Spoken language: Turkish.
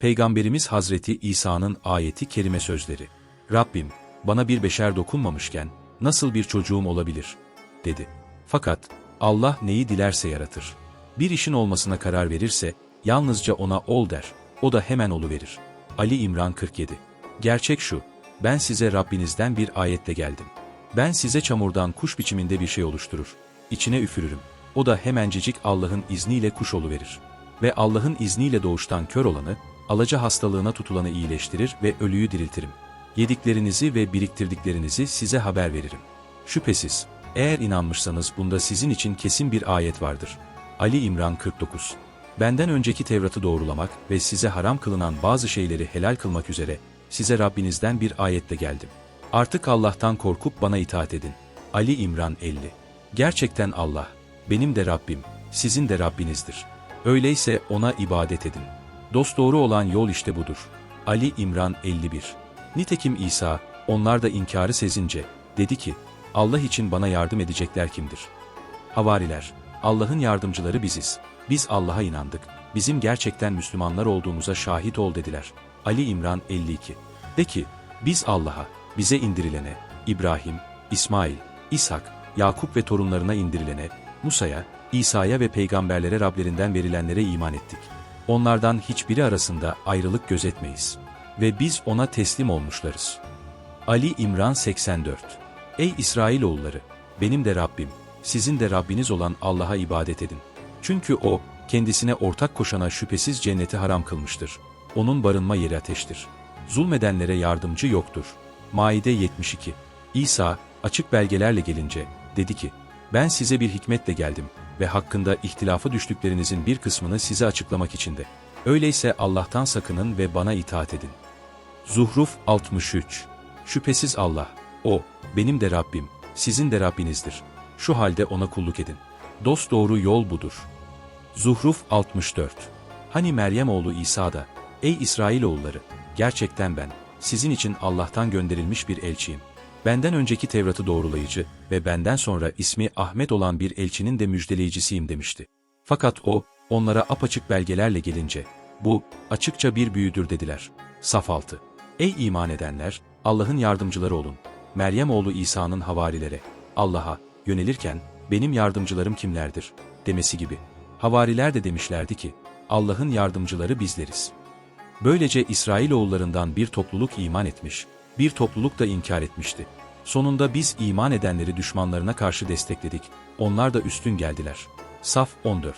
Peygamberimiz Hazreti İsa'nın ayeti kerime sözleri. Rabbim, bana bir beşer dokunmamışken, nasıl bir çocuğum olabilir? dedi. Fakat, Allah neyi dilerse yaratır. Bir işin olmasına karar verirse, yalnızca ona ol der, o da hemen oluverir. Ali İmran 47 Gerçek şu, ben size Rabbinizden bir ayetle geldim. Ben size çamurdan kuş biçiminde bir şey oluşturur. İçine üfürürüm. O da hemencecik Allah'ın izniyle kuş oluverir. Ve Allah'ın izniyle doğuştan kör olanı, alaca hastalığına tutulanı iyileştirir ve ölüyü diriltirim. Yediklerinizi ve biriktirdiklerinizi size haber veririm. Şüphesiz, eğer inanmışsanız bunda sizin için kesin bir ayet vardır. Ali İmran 49 Benden önceki Tevrat'ı doğrulamak ve size haram kılınan bazı şeyleri helal kılmak üzere, size Rabbinizden bir ayetle geldim. Artık Allah'tan korkup bana itaat edin. Ali İmran 50 Gerçekten Allah, benim de Rabbim, sizin de Rabbinizdir. Öyleyse ona ibadet edin. Dosdoğru olan yol işte budur. Ali İmran 51 Nitekim İsa, onlar da inkarı sezince, dedi ki, Allah için bana yardım edecekler kimdir? Havariler, Allah'ın yardımcıları biziz. Biz Allah'a inandık. Bizim gerçekten Müslümanlar olduğumuza şahit ol dediler. Ali İmran 52 De ki, biz Allah'a, bize indirilene, İbrahim, İsmail, İshak, Yakup ve torunlarına indirilene, Musa'ya, İsa'ya ve peygamberlere Rablerinden verilenlere iman ettik. Onlardan hiçbiri arasında ayrılık gözetmeyiz. Ve biz ona teslim olmuşlarız. Ali İmran 84 Ey İsrailoğulları! Benim de Rabbim, sizin de Rabbiniz olan Allah'a ibadet edin. Çünkü O, kendisine ortak koşana şüphesiz cenneti haram kılmıştır. Onun barınma yeri ateştir. Zulmedenlere yardımcı yoktur. Maide 72 İsa, açık belgelerle gelince, dedi ki, ben size bir hikmetle geldim ve hakkında ihtilafa düştüklerinizin bir kısmını size açıklamak içinde. Öyleyse Allah'tan sakının ve bana itaat edin. Zuhruf 63 Şüphesiz Allah, O, benim de Rabbim, sizin de Rabbinizdir. Şu halde ona kulluk edin. Dost doğru yol budur. Zuhruf 64 Hani Meryem oğlu İsa da, Ey İsrailoğulları, gerçekten ben, sizin için Allah'tan gönderilmiş bir elçiyim. Benden önceki Tevrat'ı doğrulayıcı ve benden sonra ismi Ahmet olan bir elçinin de müjdeleyicisiyim demişti. Fakat o, onlara apaçık belgelerle gelince, bu, açıkça bir büyüdür dediler. Saf 6 Ey iman edenler, Allah'ın yardımcıları olun. Meryem oğlu İsa'nın havarilere, Allah'a, yönelirken, benim yardımcılarım kimlerdir, demesi gibi. Havariler de demişlerdi ki, Allah'ın yardımcıları bizleriz. Böylece İsrailoğullarından bir topluluk iman etmiş, bir topluluk da inkar etmişti. Sonunda biz iman edenleri düşmanlarına karşı destekledik, onlar da üstün geldiler. Saf 14